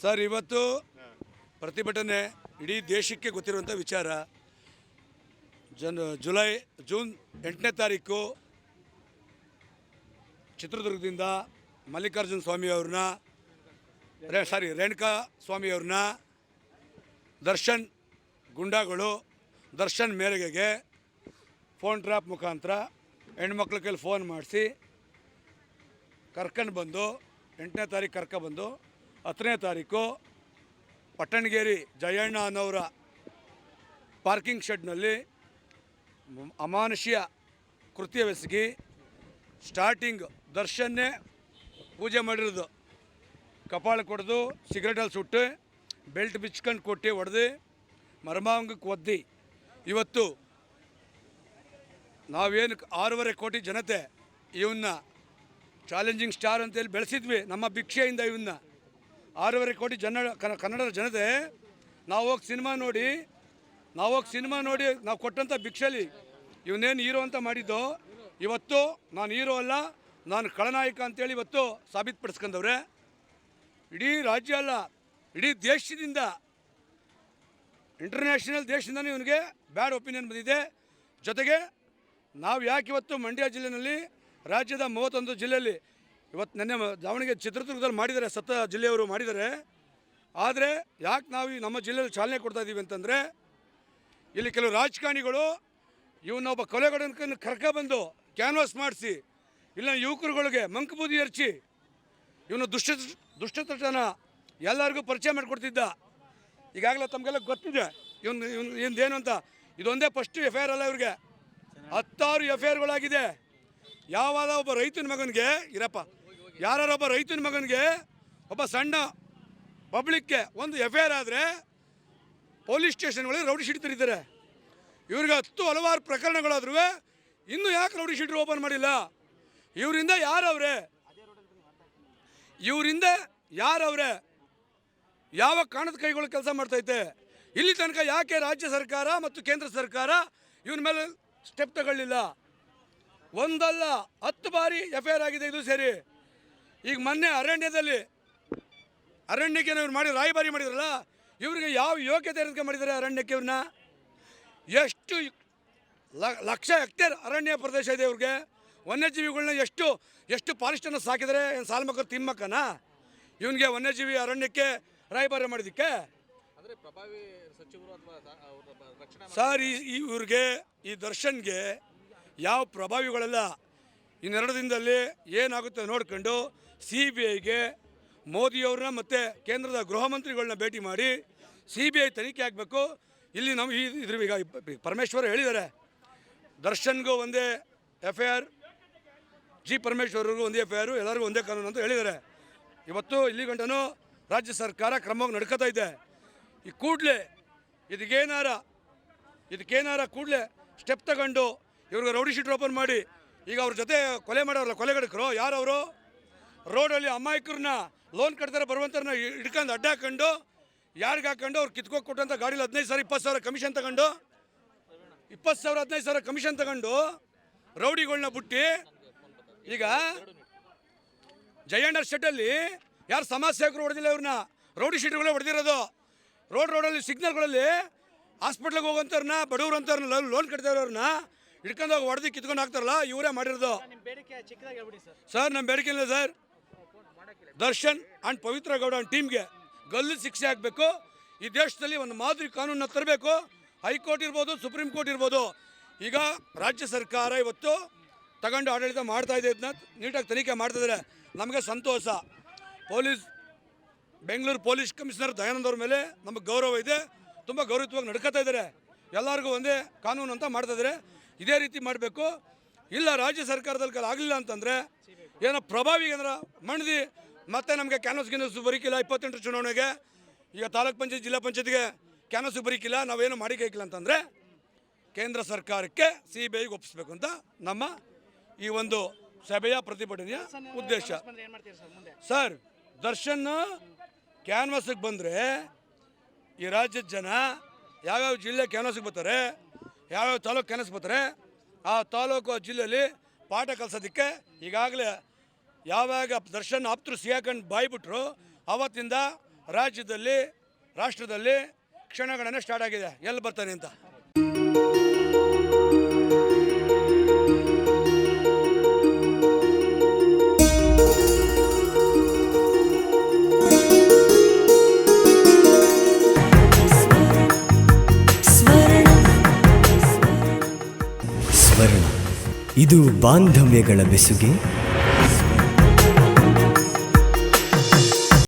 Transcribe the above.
Sir, ಇವತ್ತು ಪ್ರತಿಭಟನೆ ಇಡೀ ದೇಶಕ್ಕೆ ಗೊತ್ತಿರುವಂಥ ವಿಚಾರ. ಜನ್, ಜುಲೈ, ಜೂನ್ ಎಂಟನೇ ತಾರೀಕು ಚಿತ್ರದುರ್ಗದಿಂದ ಮಲ್ಲಿಕಾರ್ಜುನ ಸ್ವಾಮಿ ಅವ್ರನ್ನ, ರೇ, ಸಾರಿ, ರೇಣುಕಾ ಸ್ವಾಮಿ ಅವ್ರನ್ನ ದರ್ಶನ್ ಗುಂಡಾಗಳು, ದರ್ಶನ್ ಮೇರೆಗೆಗೆ ಫೋನ್ ಟ್ರ್ಯಾಪ್ ಮುಖಾಂತರ ಹೆಣ್ಮಕ್ಳ ಕೈಲಿ ಫೋನ್ ಮಾಡಿಸಿ ಕರ್ಕೊಂಡು ಬಂದು, ಎಂಟನೇ ತಾರೀಕು ಕರ್ಕೊಬಂದು ಹತ್ತನೇ ತಾರೀಕು ಪಟ್ಟಣಗೇರಿ ಜಯಣ್ಣ ಅನ್ನೋರ ಪಾರ್ಕಿಂಗ್ ಶೆಡ್ನಲ್ಲಿ ಅಮಾನುಷ್ಯ ಕೃತ್ಯವೆಸಗಿ ಸ್ಟಾರ್ಟಿಂಗ್ ದರ್ಶನ್ನೇ ಪೂಜೆ ಮಾಡಿರೋದು. ಕಪಾಳ ಕೊಡ್ದು ಸಿಗರೇಟಲ್ಲಿ ಸುಟ್ಟು, ಬೆಲ್ಟ್ ಬಿಚ್ಕೊಂಡು ಕೊಟ್ಟು ಹೊಡೆದು, ಮರ್ಮಾಂಗಕ್ಕೆ ಒದ್ದಿ. ಇವತ್ತು ನಾವೇನು ಆರೂವರೆ ಕೋಟಿ ಜನತೆ ಇವನ್ನ ಚಾಲೆಂಜಿಂಗ್ ಸ್ಟಾರ್ ಅಂತೇಳಿ ಬೆಳೆಸಿದ್ವಿ. ನಮ್ಮ ಭಿಕ್ಷೆಯಿಂದ ಇವನ್ನ. ಆರೂವರೆ ಕೋಟಿ ಜನ ಕನ್ನ- ಕನ್ನಡದ ಜನತೆ, ನಾವು ಹೋಗಿ ಸಿನಿಮಾ ನೋಡಿ, ನಾವು ಹೋಗಿ ಸಿನಿಮಾ ನೋಡಿ ನಾವು ಕೊಟ್ಟಂಥ ಭಿಕ್ಷೆಲಿ ಇವನೇನು ಹೀರೋ ಅಂತ ಮಾಡಿದ್ದು, ಇವತ್ತು ನಾನು ಹೀರೋ ಅಲ್ಲ, ನಾನು ಖಳನಾಯಕ ಅಂತೇಳಿ ಇವತ್ತು ಸಾಬೀತುಪಡಿಸ್ಕೊಂಡವ್ರೆ. ಇಡೀ ರಾಜ್ಯ ಅಲ್ಲ, ಇಡೀ ದೇಶದಿಂದ ಇಂಟರ್ನ್ಯಾಷನಲ್ ದೇಶದಿಂದನೇ ಇವನಿಗೆ ಬ್ಯಾಡ್ ಒಪಿನಿಯನ್ ಬಂದಿದೆ. ಜೊತೆಗೆ ನಾವು ಯಾಕೆ ಇವತ್ತು ಮಂಡ್ಯ ಜಿಲ್ಲೆಯಲ್ಲಿ ರಾಜ್ಯದ ಮೂವತ್ತೊಂದು ಜಿಲ್ಲೆಯಲ್ಲಿ ಇವತ್ತು ನೆನ್ನೆ ದಾವಣಗೆರೆ ಚಿತ್ರದುರ್ಗದಲ್ಲಿ ಮಾಡಿದ್ದಾರೆ, ಸತ್ತ ಜಿಲ್ಲೆಯವರು ಮಾಡಿದ್ದಾರೆ. ಆದರೆ ಯಾಕೆ ನಾವು ಈ ನಮ್ಮ ಜಿಲ್ಲೆಯಲ್ಲಿ ಚಾಲನೆ ಕೊಡ್ತಾ ಇದ್ದೀವಿ ಅಂತಂದರೆ, ಇಲ್ಲಿ ಕೆಲವು ರಾಜಕಾರಣಿಗಳು ಇವನ್ನ ಒಬ್ಬ ಕರ್ಕ ಕರ್ಕೊಬಂದು ಕ್ಯಾನ್ವಾಸ್ ಮಾಡಿಸಿ, ಇಲ್ಲ ಯುವಕರುಗಳಿಗೆ ಮಂಕಬೂದಿ ಎರಚಿ ಇವನು ದುಷ್ಟ ದುಷ್ಟತನ ಎಲ್ಲರಿಗೂ ಪರಿಚಯ ಮಾಡಿಕೊಡ್ತಿದ್ದ. ಈಗಾಗಲೇ ತಮಗೆಲ್ಲ ಗೊತ್ತಿದೆ, ಇವನ್ ಇವನು ಏನು ಅಂತ. ಇದೊಂದೇ ಫಸ್ಟ್ ಎಫ್ ಐ ಆರ್ ಅಲ್ಲ ಇವ್ರಿಗೆ. ಹತ್ತಾರು ಎಫ್ ಐ ಆರ್ಗಳಾಗಿದೆ ಯಾವಾಗ ಒಬ್ಬ ರೈತನ ಮಗನಿಗೆ, ಇರಪ್ಪ ಯಾರೊಬ್ಬ ರೈತನ ಮಗನಿಗೆ ಒಬ್ಬ ಸಣ್ಣ ಪಬ್ಲಿಕ್ಗೆ ಒಂದು ಎಫ್ ಐ ಆರ್ ಆದರೆ ಪೊಲೀಸ್ ಸ್ಟೇಷನ್ಗಳಲ್ಲಿ ರೌಡಿ ಶೀಟ್ ತೆರೀತಾರೆ. ಇವ್ರಿಗೆ ಹತ್ತು ಹಲವಾರು ಪ್ರಕರಣಗಳಾದ್ರೂ ಇನ್ನೂ ಯಾಕೆ ರೌಡಿ ಶೀಟ್ ಓಪನ್ ಮಾಡಿಲ್ಲ? ಇವರಿಂದ ಯಾರವ್ರೆ? ಇವರಿಂದ ಯಾರವ್ರೆ? ಯಾವ ಕಾಣದ ಕೈಗಳು ಕೆಲಸ ಮಾಡ್ತೈತೆ ಇಲ್ಲಿ ತನಕ ಯಾಕೆ ರಾಜ್ಯ ಸರ್ಕಾರ ಮತ್ತು ಕೇಂದ್ರ ಸರ್ಕಾರ ಇವ್ರ ಮೇಲೆ ಸ್ಟೆಪ್ ತಗೊಳ್ಳಿಲ್ಲ? ಒಂದಲ್ಲ, ಹತ್ತು ಬಾರಿ ಎಫ್ ಐ ಆಗಿದೆ ಇದು ಸೇರಿ. ಈಗ ಮೊನ್ನೆ ಅರಣ್ಯದಲ್ಲಿ ಅರಣ್ಯಕ್ಕೆ ಇವ್ರು ಮಾಡಿ ರಾಯಭಾರಿ ಮಾಡಿದ್ರಲ್ಲ ಇವ್ರಿಗೆ ಯಾವ ಯೋಗ್ಯತೆ ಇರೋದಕ್ಕೆ ಮಾಡಿದ್ದಾರೆ ಅರಣ್ಯಕ್ಕೆ ಇವ್ರನ್ನ? ಎಷ್ಟು ಲಕ್ಷ ಹೆಕ್ಟೇರ್ ಅರಣ್ಯ ಪ್ರದೇಶ ಇದೆ ಇವ್ರಿಗೆ. ವನ್ಯಜೀವಿಗಳನ್ನ ಎಷ್ಟು ಎಷ್ಟು ಫಾರೆಸ್ಟನ್ನು ಸಾಕಿದರೆ ಏನು ಸಾಲ್ಮಕ್ಕರು ತಿಮ್ಮಕ್ಕನ ಇವನಿಗೆ ವನ್ಯಜೀವಿ ಅರಣ್ಯಕ್ಕೆ ರಾಯಭಾರಿ ಮಾಡಿದ್ದಕ್ಕೆ? ಸರ್ ಈ ಈ ಇವ್ರಿಗೆ ಈ ದರ್ಶನ್ಗೆ ಯಾವ ಪ್ರಭಾವಿಗಳೆಲ್ಲ ಇನ್ನೆರಡು ದಿನದಲ್ಲಿ ಏನಾಗುತ್ತೆ ನೋಡ್ಕೊಂಡು ಸಿ ಬಿ ಐಗೆ ಮೋದಿಯವ್ರನ್ನ ಮತ್ತು ಕೇಂದ್ರದ ಗೃಹ ಮಂತ್ರಿಗಳನ್ನ ಭೇಟಿ ಮಾಡಿ ಸಿ ಬಿ ಐ ತನಿಖೆ ಆಗಬೇಕು. ಇಲ್ಲಿ ನಮ್ಮ ಈ ಇದ್ರ ಈಗ ಪರಮೇಶ್ವರ ಹೇಳಿದ್ದಾರೆ ದರ್ಶನ್ಗೂ ಒಂದೇ ಎಫ್ ಐ ಆರ್ ಜಿ ಪರಮೇಶ್ವರ್ಗೂ ಒಂದೇ ಎಫ್ ಐ ಆರು ಎಲ್ಲರಿಗೂ ಒಂದೇ ಕಾನೂನು ಅಂತ ಹೇಳಿದ್ದಾರೆ ಇವತ್ತು ಇಲ್ಲಿ ಗಂಟನೂ ರಾಜ್ಯ ಸರ್ಕಾರ ಕ್ರಮವಾಗಿ ನಡ್ಕೋತಾ ಇದೆ. ಈ ಕೂಡಲೇ ಇದಕ್ಕೇನಾರ ಇದಕ್ಕೇನಾರ ಕೂಡಲೇ ಸ್ಟೆಪ್ ತಗೊಂಡು ಇವ್ರಿಗೆ ರೌಡಿ ಶೀಟ್ ಓಪನ್ ಮಾಡಿ ಈಗ ಅವ್ರ ಜೊತೆ ಕೊಲೆ ಮಾಡೋರಲ್ಲ ಕೊಲೆಗಡಕರು ಯಾರವರು? ರೋಡಲ್ಲಿ ಅಮಾಯಕರನ್ನ ಲೋನ್ ಕಟ್ತಾರೆ ಬರುವಂಥವ್ರನ್ನ ಹಿಡ್ಕೊಂಡು ಅಡ್ಡ ಹಾಕೊಂಡು ಯಾರಿಗೆ ಹಾಕೊಂಡು ಅವ್ರು ಕಿತ್ಕೋಗಿ ಕೊಟ್ಟಂಥ ಗಾಡೀಲಿ ಹದಿನೈದು ಸಾವಿರ ಇಪ್ಪತ್ತು ಸಾವಿರ ಕಮಿಷನ್ ತಗೊಂಡು ಇಪ್ಪತ್ತು ಸಾವಿರ ಹದಿನೈದು ಸಾವಿರ ಕಮಿಷನ್ ತಗೊಂಡು ರೌಡಿಗಳನ್ನ ಬಿಟ್ಟು ಈಗ ಜಯಣ್ಣ ಶೆಟ್ಟಲ್ಲಿ ಯಾರು ಸಮಾಜ ಸೇವಕರು ಹೊಡೆದಿಲ್ಲ ಇವ್ರನ್ನ ರೌಡಿ ಶೀಟ್ಗಳೇ ಹೊಡೆದಿರೋದು. ರೋಡ್ ರೋಡಲ್ಲಿ ಸಿಗ್ನಲ್ಗಳಲ್ಲಿ ಹಾಸ್ಪಿಟ್ಲಿಗೆ ಹೋಗೋಂಥವ್ರನ್ನ ಬಡವ್ರು ಅಂಥವ್ರನ್ನ ಲೋನ್ ಕಟ್ತಾರವ್ರನ್ನ ಹಿಡ್ಕೊಂಡು ಹೋಗಿ ಹೊಡೆದು ಕಿತ್ಕೊಂಡು ಹಾಕ್ತಾರಲ್ಲ ಇವರೇ ಮಾಡಿರೋದು. ಸರ್ ನಮ್ಮ ಬೇಡಿಕೆ ಇಲ್ಲ sir. Darshan and Pavithra Gowda and ಟೀಮ್ಗೆ ಗಲ್ಲು ಶಿಕ್ಷೆ ಆಗಬೇಕು. ಈ ದೇಶದಲ್ಲಿ ಒಂದು ಮಾದರಿ ಕಾನೂನನ್ನ ತರಬೇಕು. ಹೈಕೋರ್ಟ್ ಇರ್ಬೋದು, ಸುಪ್ರೀಂ ಕೋರ್ಟ್ ಇರ್ಬೋದು. ಈಗ ರಾಜ್ಯ ಸರ್ಕಾರ ಇವತ್ತು ತಗೊಂಡು ಆಡಳಿತ ಮಾಡ್ತಾ ಇದೆ ಇದನ್ನ ನೀಟಾಗಿ ತನಿಖೆ ಮಾಡ್ತಿದ್ದಾರೆ ನಮಗೆ ಸಂತೋಷ. Police, Bengaluru police commissioner Dayanand ಅವ್ರ ಮೇಲೆ ನಮಗೆ ಗೌರವ ಇದೆ. ತುಂಬ ಗೌರವಿತವಾಗಿ ನಡ್ಕೋತಾ ಇದ್ದಾರೆ ಎಲ್ಲರಿಗೂ ಒಂದೇ ಕಾನೂನು ಅಂತ ಮಾಡ್ತಾ ಇದ್ದಾರೆ ಇದೇ ರೀತಿ ಮಾಡಬೇಕು. ಇಲ್ಲ ರಾಜ್ಯ ಸರ್ಕಾರದಲ್ಲಿ ಆಗಲಿಲ್ಲ ಅಂತಂದರೆ ಏನೋ ಪ್ರಭಾವಿ ಏನಾರ ಮಣ್ದಿ ಮತ್ತೆ ನಮಗೆ ಕ್ಯಾನ್ವಸ್ ಗಿನ್ವಸ್ ಬರೀಕಿಲ್ಲ. ಇಪ್ಪತ್ತೆಂಟು ಚುನಾವಣೆಗೆ ಈಗ ತಾಲೂಕ್ ಪಂಚಾಯತ್, ಜಿಲ್ಲಾ ಪಂಚಾಯತ್ಗೆ ಕ್ಯಾನ್ವಸ್ ಬರೀಕಿಲ್ಲ. ನಾವೇನು ಮಾಡಿಕೈಕಿಲ್ಲ ಅಂತಂದರೆ ಕೇಂದ್ರ ಸರ್ಕಾರಕ್ಕೆ ಸಿ ಬಿ ಐಗೆ ಒಪ್ಪಿಸ್ಬೇಕು ಅಂತ ನಮ್ಮ ಈ ಒಂದು ಸಭೆಯ ಪ್ರತಿಭಟನೆಯ ಉದ್ದೇಶ. ಸರ್, ದರ್ಶನ್ ಕ್ಯಾನ್ವಾಸಿಗೆ ಬಂದರೆ ಈ ರಾಜ್ಯದ ಜನ ಯಾವ್ಯಾವ ಜಿಲ್ಲೆ ಕ್ಯಾನ್ವಾಸಿಗೆ ಬರ್ತಾರೆ, ಯಾವ್ಯಾವ ತಾಲೂಕು ಕ್ಯಾನ್ವಸ್ ಬರ್ತಾರೆ, ಆ ತಾಲೂಕು ಜಿಲ್ಲೆಯಲ್ಲಿ ಪಾಠ ಕಲಿಸೋದಕ್ಕೆ ಈಗಾಗಲೇ ಯಾವಾಗ ದರ್ಶನ್ ಆಪ್ತರು ಸಿಗಾಕೊಂಡು ಬಾಯ್ಬಿಟ್ರು ಆವತ್ತಿಂದ ರಾಜ್ಯದಲ್ಲಿ, ರಾಷ್ಟ್ರದಲ್ಲಿ ಕ್ಷಣಗಳನ್ನು ಸ್ಟಾರ್ಟ್ ಆಗಿದೆ. ಎಲ್ಲಿ ಬರ್ತಾನೆ ಅಂತ? ಇದು ಬಾಂಧವ್ಯಗಳ ಬೆಸುಗೆ.